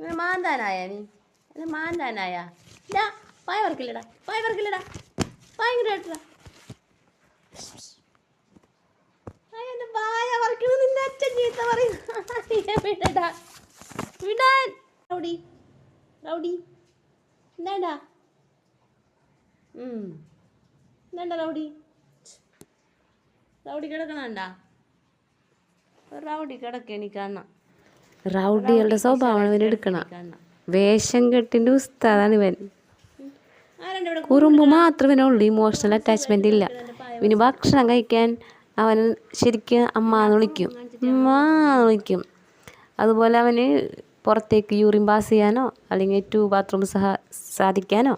മാന്താനായ നീ. അല്ല മാന്താനായ. ഇല്ല പായ വർക്കില്ലടാ പായ വർക്കില്ലടാ പായ ഇങ്ങോട്ട് എന്റെ പായ വർക്കണ നിന്റെ അച്ഛൻ ചീത്ത പറയും. വിടടാ? വിടാൻ. Rowdy rowdy. എന്താണ്ടാ എന്താണ്ടാ റൗഡി? റൗഡി കിടക്കണണ്ടാ റൗഡി കിടക്ക എനിക്ക് കാണാം റൗഡികളുടെ സ്വഭാവമാണ് ഇവൻ എടുക്കണം. കാണാം വേഷം കെട്ടിന്റെ ഉസ്താദാണ് ഇവൻ. കുറുമ്പ് മാത്രം മാത്രമേ ഇവനുള്ളൂ ഇമോഷണൽ അറ്റാച്ച്മെന്റ് ഇല്ല. ഇവന് ഭക്ഷണം കഴിക്കാൻ അവൻ ശരിക്കും അമ്മ എന്ന് വിളിക്കും. അമ്മ എന്ന് വിളിക്കും. അതുപോലെ അവന് പുറത്തേക്ക് യൂറിൻ പാസ് ചെയ്യാനോ അല്ലെങ്കിൽ ടു ബാത്റൂം സഹ സാധിക്കാനോ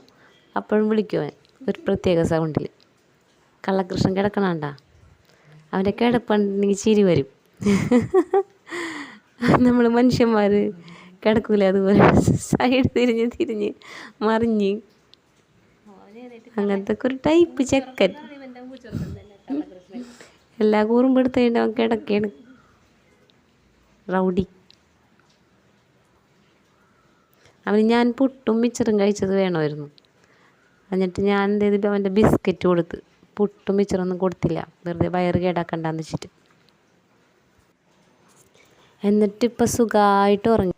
അപ്പോഴും വിളിക്കും അവൻ. ഒരു പ്രത്യേക സൗണ്ടിൽ കള്ളകൃഷ്ണൻ കിടക്കണണ്ട അവന്റെ കിടപ്പുണ്ടെങ്കിൽ ചിരി വരും. നമ്മൾ മനുഷ്യന്മാർ കിടക്കൂല അതുപോലെ? സൈഡ് തിരിഞ്ഞ് തിരിഞ്ഞ് മറിഞ്ഞ്. അങ്ങനത്തെ ഒരു ടൈപ്പ് ചെക്കൻ. എല്ലാ കൂറുമ്പെടുത്തേണ്ട അവൻ കിടക്കാണ്. റൗഡി. അവന് ഞാൻ പുട്ടും മിച്ചറും കഴിച്ചത് വേണമായിരുന്നു. എന്നിട്ട് ഞാൻ എന്ത് ചെയ്തിട്ട് അവന്റെ ബിസ്ക്കറ്റ് കൊടുത്ത്. പുട്ടും മിച്ചറൊന്നും കൊടുത്തില്ല. വെറുതെ വയറ് കേടാക്കണ്ടെന്ന് വെച്ചിട്ട്. എന്നിട്ട് ഇപ്പം സുഖമായിട്ട് ഉറങ്ങി.